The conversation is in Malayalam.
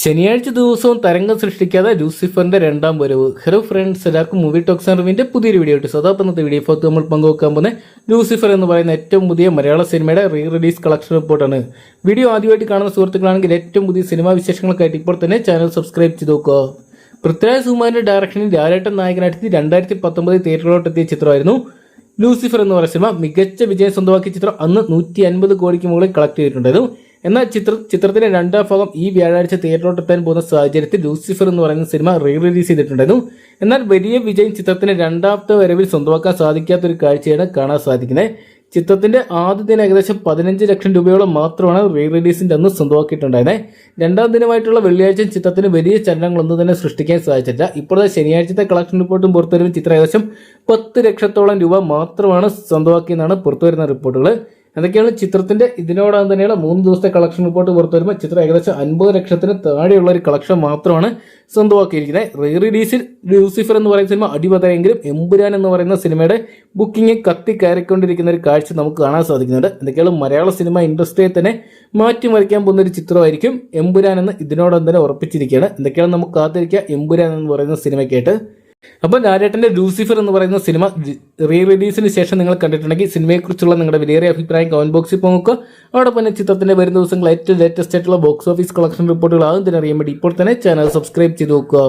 ശനിയാഴ്ച ദിവസവും തരംഗം സൃഷ്ടിക്കാതെ ലൂസിഫറിന്റെ രണ്ടാം വരവ്. ഹെറോ ഫ്രണ്ട്സ് എല്ലാവർക്കും മൂവി ടോക്സ് അറിവിന്റെ പുതിയൊരു വീഡിയോ ആയിട്ട്. സദാ ഇന്നത്തെ വീഡിയോ ഫോർത്ത് നമ്മൾ പങ്കുവെക്കാൻ പോകുന്ന ലൂസിഫർ എന്ന് പറയുന്ന ഏറ്റവും പുതിയ മലയാള സിനിമയുടെ റീ റിലീസ് കളക്ഷൻ റിപ്പോർട്ടാണ് വീഡിയോ ആദ്യമായിട്ട് കാണുന്ന സുഹൃത്തുക്കളാണെങ്കിൽ ഏറ്റവും പുതിയ സിനിമാ വിശേഷങ്ങൾക്കായിട്ട് ഇപ്പോൾ തന്നെ ചാനൽ സബ്സ്ക്രൈബ് ചെയ്ത് നോക്കുക. പൃഥ്വിരാജ് സുകുമാരന്റെ ഡയറക്ഷനിൽ ലാലേട്ടൻ നായകനായിട്ട് രണ്ടായിരത്തി പത്തൊമ്പത് തിയേറ്ററിലോട്ടെത്തിയ ചിത്രമായിരുന്നു ലൂസിഫർ എന്ന് പറയുന്ന സിനിമ. മികച്ച വിജയം സ്വന്തമാക്കിയ ചിത്രം അന്ന് നൂറ്റി അൻപത് കോടിക്ക് മുകളിൽ കളക്ട് ചെയ്തിട്ടുണ്ടായിരുന്നു. എന്നാൽ ചിത്ര ചിത്രത്തിന്റെ രണ്ടാം ഭാഗം ഈ വ്യാഴാഴ്ച തിയേറ്ററിലോട്ട് എത്താൻ പോകുന്ന സാഹചര്യത്തിൽ ലൂസിഫർ എന്ന് പറയുന്ന സിനിമ റീ റിലീസ് ചെയ്തിട്ടുണ്ടായിരുന്നു. എന്നാൽ വലിയ വിജയം ചിത്രത്തിന്റെ രണ്ടാമത്തെ വരവിൽ സ്വന്തമാക്കാൻ സാധിക്കാത്ത ഒരു കാഴ്ചയാണ് കാണാൻ സാധിക്കുന്നത്. ചിത്രത്തിന്റെ ആദ്യ ദിനം ഏകദേശം പതിനഞ്ച് ലക്ഷം രൂപയോളം മാത്രമാണ് റീ റിലീസിന്റെ അന്ന് സ്വന്തമാക്കിയിട്ടുണ്ടായിരുന്നത്. രണ്ടാം ദിനമായിട്ടുള്ള വെള്ളിയാഴ്ച ചിത്രത്തിന് വലിയ ചലനങ്ങളൊന്നും തന്നെ സൃഷ്ടിക്കാൻ സാധിച്ചില്ല. ഇപ്പോഴത്തെ ശനിയാഴ്ചത്തെ കളക്ഷൻ റിപ്പോർട്ടും പുറത്തുവരുന്ന ചിത്രം ഏകദേശം പത്ത് ലക്ഷത്തോളം രൂപ മാത്രമാണ് സ്വന്തമാക്കിയെന്നാണ് പുറത്തുവരുന്ന റിപ്പോർട്ടുകൾ. അതൊക്കെയാണ് ചിത്രത്തിന്റെ ഇതിനോടകം തന്നെയുള്ള മൂന്ന് ദിവസത്തെ കളക്ഷൻ റിപ്പോർട്ട് പുറത്തു വരുമ്പോൾ ചിത്രം ഏകദേശം അൻപത് ലക്ഷത്തിന് താഴെയുള്ള ഒരു കളക്ഷൻ മാത്രമാണ് സ്വന്തമാക്കിയിരിക്കുന്നത്. റീ റിലീസിൽ ലൂസിഫർ എന്ന് പറയുന്ന സിനിമ അടിപതയെങ്കിലും എമ്പുരാൻ എന്ന് പറയുന്ന സിനിമയുടെ ബുക്കിംഗ് കത്തി കയറിക്കൊണ്ടിരിക്കുന്ന ഒരു കാഴ്ച നമുക്ക് കാണാൻ സാധിക്കുന്നുണ്ട്. എന്തൊക്കെയാണ് മലയാള സിനിമ ഇൻഡസ്ട്രിയെ തന്നെ മാറ്റിമറിക്കാൻ പോകുന്ന ഒരു ചിത്രമായിരിക്കും എമ്പുരാൻ എന്ന് ഇതിനോടകം തന്നെ ഉറപ്പിച്ചിരിക്കുകയാണ്. എന്തൊക്കെയാണ് നമുക്ക് കാത്തിരിക്കുക? എമ്പുരാൻ എന്ന് പറയുന്ന സിനിമയ്ക്കായിട്ട് അപ്പോൾ ലാലേട്ടന്റെ ലൂസിഫർ എന്ന് പറയുന്ന സിനിമ റീ റിലീസിന് ശേഷം നിങ്ങൾ കണ്ടിട്ടുണ്ടെങ്കിൽ സിനിമയെക്കുറിച്ചുള്ള നിങ്ങളുടെ വിലയേറിയ അഭിപ്രായം കമന്റ് ബോക്സിൽ പോകുക അതോടൊപ്പം തന്നെ ചിത്രത്തിന്റെ വരുന്ന ദിവസങ്ങൾ ഏറ്റവും ലേറ്റസ്റ്റ് ആയിട്ടുള്ള ബോക്സ് ഓഫീസ് കളക്ഷൻ റിപ്പോർട്ടുകൾ ആകും തന്നെ അറിയാൻ വേണ്ടി ഇപ്പോൾ തന്നെ ചാനൽ സബ്സ്ക്രൈബ് ചെയ്ത് നോക്കുക.